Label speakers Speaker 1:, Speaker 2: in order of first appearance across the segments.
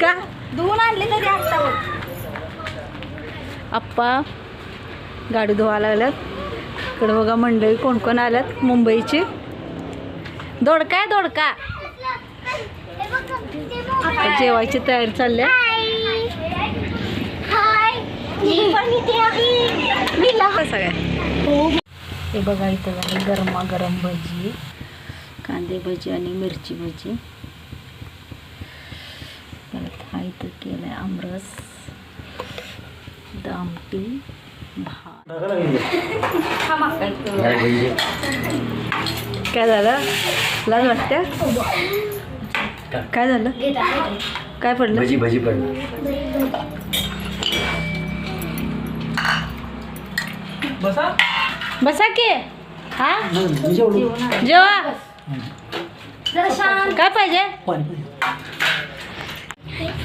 Speaker 1: का?
Speaker 2: धुवून आणली तरी आत्ता
Speaker 1: आप्पा गाडी धुवायला लागल्यात. इकडं बघा मंडळी कोण कोण आल्यात? मुंबईची. दोडका आहे दोडका. जेवायची तयारी चालली आहे. सगळ्या. हे बघा इथं झाली गरमागरम भजी. कांदे भजी आणि मिरची भजी. इथं केलं आहे आमरस दामटी भात। काय झालं लाज वाटते काय? झालं काय पडलं?
Speaker 3: भजी भजी पडलं।
Speaker 1: बसा। की। हा? जेवा. काय पाहिजे.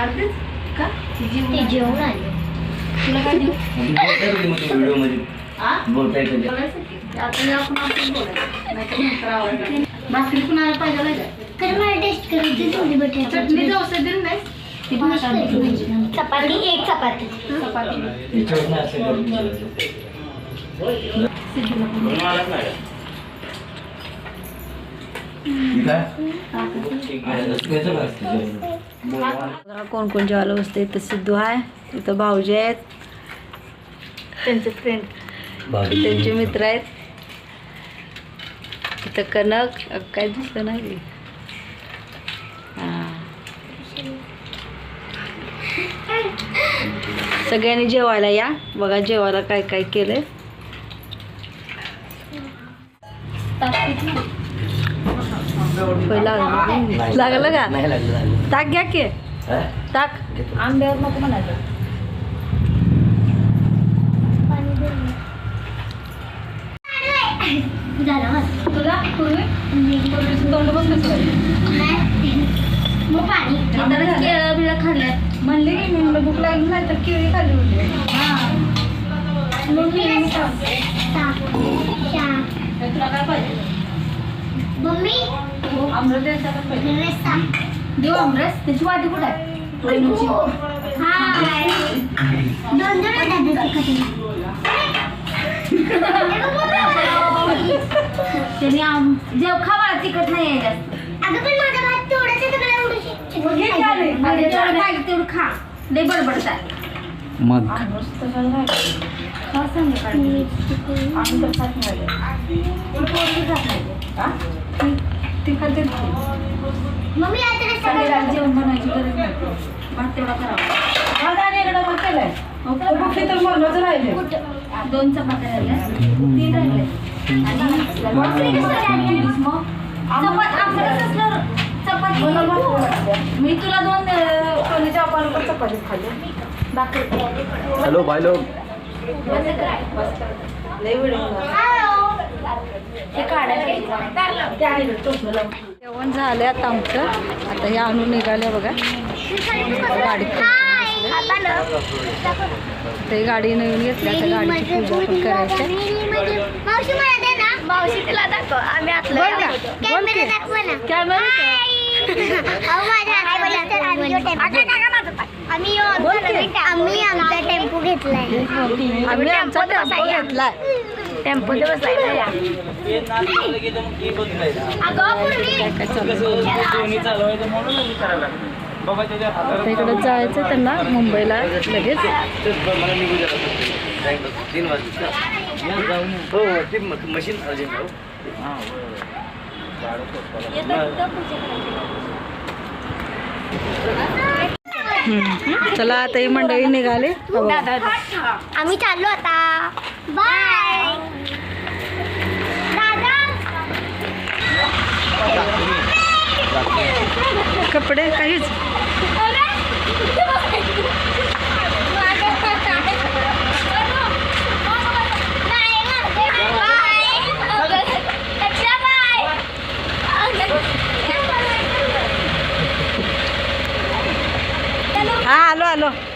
Speaker 1: अर्धीच का?
Speaker 2: जेवण आले.
Speaker 1: तुला काय देऊ? बोलायचं की. आता आपण आपण बोलायचं. नाहीतर नंतर भाकरी कुणाला पाहिजे नाही का?
Speaker 2: तर मला टेस्ट करू थोडी
Speaker 1: चटणी डोसा दिली नाही? ती भात आणली तुझी.
Speaker 2: चपाती एक चपाती.
Speaker 1: चपाती.
Speaker 3: याच्यावर नाही असं करून ठीक आहे? ठीक आहे. त्याचं काय असतं. जेवण?
Speaker 1: कोण कोण जेवायला बसते इथं सिद्धू आहे इथं भाऊजी आहेत. त्यांचे फ्रेंड. त्यांचे मित्र आहेत. इथं कनक काय दिसलं नाही हां. सगळ्यांनी जेवायला या. बघा जेवायला काय काय केलंय. होय, लागलं
Speaker 3: नाही
Speaker 1: लागलं का ताक घ्या की.
Speaker 3: हा?
Speaker 1: ताक.
Speaker 3: घेतो.
Speaker 1: आंब्यावर नको म्हणायचं.
Speaker 2: झालं
Speaker 1: तुला पूर्वी पूर्वीचं तोंड बघ कसं आहे.
Speaker 2: मग पाणी.
Speaker 1: केळं बिळं खाल्ल्यात म्हणले की मी मला भूक लागली नाही तर केळी खाल्ली होती.
Speaker 2: मम्मी
Speaker 1: तर तुला काय पाहिजे?
Speaker 2: मम्मी.
Speaker 1: आमरस द्यायचा का पाहिजे.
Speaker 2: रस्सा.
Speaker 1: देऊ आमरस त्याची वाटी कुठं आहे बहिणीची.
Speaker 2: हाय दोन
Speaker 1: त्यांनी आम जेव खा मला तिखट नाही आहे जास्त
Speaker 2: अगं पण माझा भात थोडासा सगळं
Speaker 1: मग घे की आले. आणि जेवढं पाहिजे तेवढं खा लय बडबडतात
Speaker 3: मग
Speaker 1: आमरस तसाच राहिला. खा संध्याकाळी. आम्ही. हा? ती- ती खाते जेवण बनवायची गरज नाही. भात तेवढा करावा तर मरणाचं राहिले दोन चपात्या राहिल्या. तीन राहिले आणि मग चपात मी तुला दोन कोणीच्या आपण चपाती खाल्ली. बाकी
Speaker 3: हॅलो बाय लोक
Speaker 1: लय वेळ जेवण झालं आता आमचं. आता हे आणून निघाले बघा. गाडीत ते गाडी नवीन घेतली आता गाडीची पूजा पण करायची आहे.
Speaker 2: मावशी मला दे ना. मावशी तुला दाखव. आम्ही आतलं
Speaker 1: बोल ना, बोल की.
Speaker 2: कॅमेरा आम्ही आमचा
Speaker 1: की.
Speaker 2: नवीन टे- आम्ही आमचा टेम्पो घेतलाय.
Speaker 1: आम्ही आमचा टेम्पो घेतलाय. आता इकडं जायचं त्यांना मुंबईला लगेच.
Speaker 3: तीन वाजता हो हो ते म- मशीन अर्जंट आहे हो.
Speaker 1: हम्म. चला आता ही मंडळी निघाले. हो.
Speaker 2: आम्ही चाललो आता. बाय
Speaker 1: कपडे काहीच. हा आलो आलो